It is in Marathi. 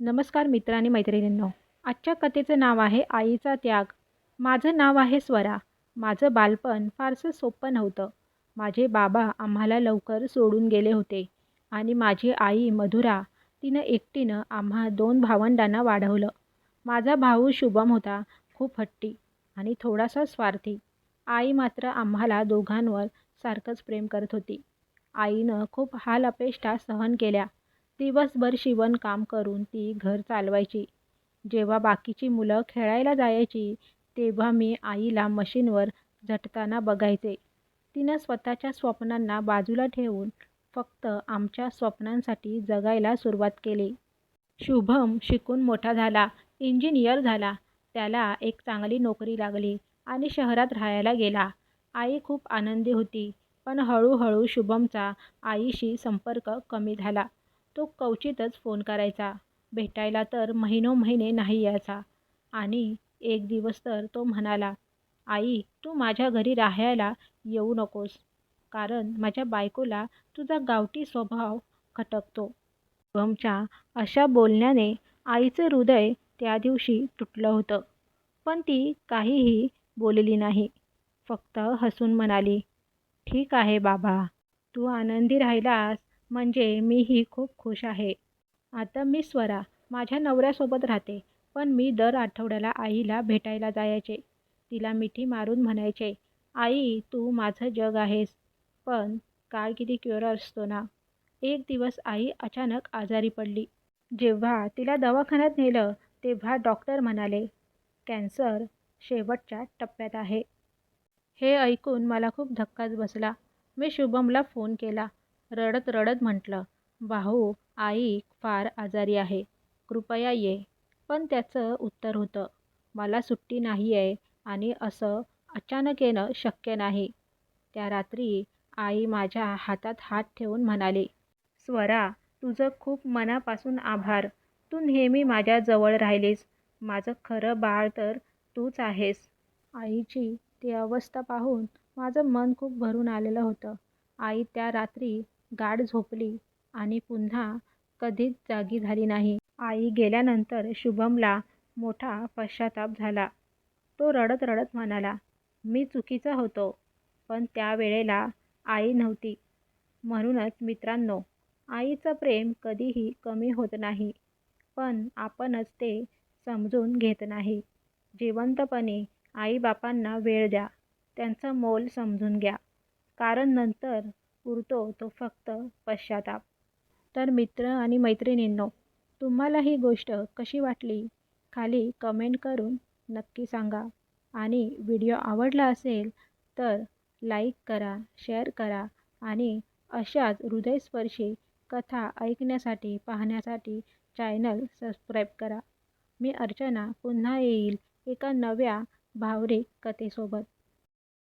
नमस्कार मित्र आणि मैत्रिणींनो. आजच्या कथेचं नाव आहे आईचा त्याग. माझं नाव आहे स्वरा. माझं बालपण फारसं सोपं नव्हतं. माझे बाबा आम्हाला लवकर सोडून गेले होते. आणि माझी आई मधुरा तिनं एकटीनं आम्हा दोन भावंडांना वाढवलं. माझा भाऊ शुभम होता खूप हट्टी आणि थोडासा स्वार्थी. आई मात्र आम्हाला दोघांवर सारखंच प्रेम करत होती. आईनं खूप हाल अपेष्टा सहन केल्या. दिवसभर शिवणकाम करून ती घर चालवायची. जेव्हा बाकीची मुलं खेळायला जायची तेव्हा मी आईला मशीनवर झटताना बघायचे. तिनं स्वतःच्या स्वप्नांना बाजूला ठेवून फक्त आमच्या स्वप्नांसाठी जगायला सुरुवात केली. शुभम शिकून मोठा झाला इंजिनियर झाला. त्याला एक चांगली नोकरी लागली आणि शहरात राहायला गेला. आई खूप आनंदी होती पण हळूहळू शुभमचा आईशी संपर्क कमी झाला. तो क्वचितच फोन करायचा. भेटायला तर महिनो महिने नाही यायचा. आणि एक दिवस तर तो म्हणाला आई तू माझ्या घरी राहायला येऊ नकोस. कारण माझ्या बायकोला तुझा गावठी स्वभाव खटकतो. शुभमच्या अशा बोलण्याने आईचं हृदय त्या दिवशी तुटलं होतं. पण ती काहीही बोलली नाही. फक्त हसून म्हणाली ठीक आहे बाबा. तू आनंदी राहिलास. म्हणजे मीही खूप खुश आहे. आता मी स्वरा माझ्या नवऱ्यासोबत राहते पण मी दर आठवड्याला आईला भेटायला जायचे. तिला मिठी मारून म्हणायचे आई तू माझं जग आहेस पण काळ किती क्युअर असतो ना. एक दिवस आई अचानक आजारी पडली. जेव्हा तिला दवाखान्यात नेलं तेव्हा डॉक्टर म्हणाले कॅन्सर शेवटच्या टप्प्यात आहे. हे ऐकून मला खूप धक्काच बसला. मी शुभमला फोन केला. रडत रडत म्हटलं भाऊ आई फार आजारी आहे कृपया ये. पण त्याचं उत्तर होतं मला सुट्टी नाही आहे आणि असं अचानक येणं शक्य नाही. त्या रात्री आई माझ्या हातात हात ठेवून म्हणाली स्वरा तुझं खूप मनापासून आभार. तू नेहमी माझ्या जवळ राहिलीस. माझं खरं बाळ तर तूच आहेस. आईची ती अवस्था पाहून माझं मन खूप भरून आलेलं होतं. आई त्या रात्री गाढ झोपली आणि पुन्हा कधीच जागी झाली नाही. आई गेल्यानंतर शुभमला मोठा पश्चाताप झाला. तो रडत रडत म्हणाला मी चुकीचा होतो पण त्यावेळेला आई नव्हती. म्हणूनच मित्रांनो आईचं प्रेम कधीही कमी होत नाही पण आपणच ते समजून घेत नाही. जिवंतपणे आईबापांना वेळ द्या त्यांचं मोल समजून घ्या. कारण नंतर उरतो तो फक्त पश्चाताप. तर मित्र आणि मैत्रिणींनो तुम्हाला ही गोष्ट कशी वाटली? खाली कमेंट करून नक्की सांगा. आणि व्हिडिओ आवडला असेल तर लाईक करा शेअर करा आणि अशाच हृदयस्पर्शी कथा ऐकण्यासाठी पाहण्यासाठी चॅनल सबस्क्राईब करा. मी अर्चना पुन्हा येईल एका नव्या भावरिक कथेसोबत.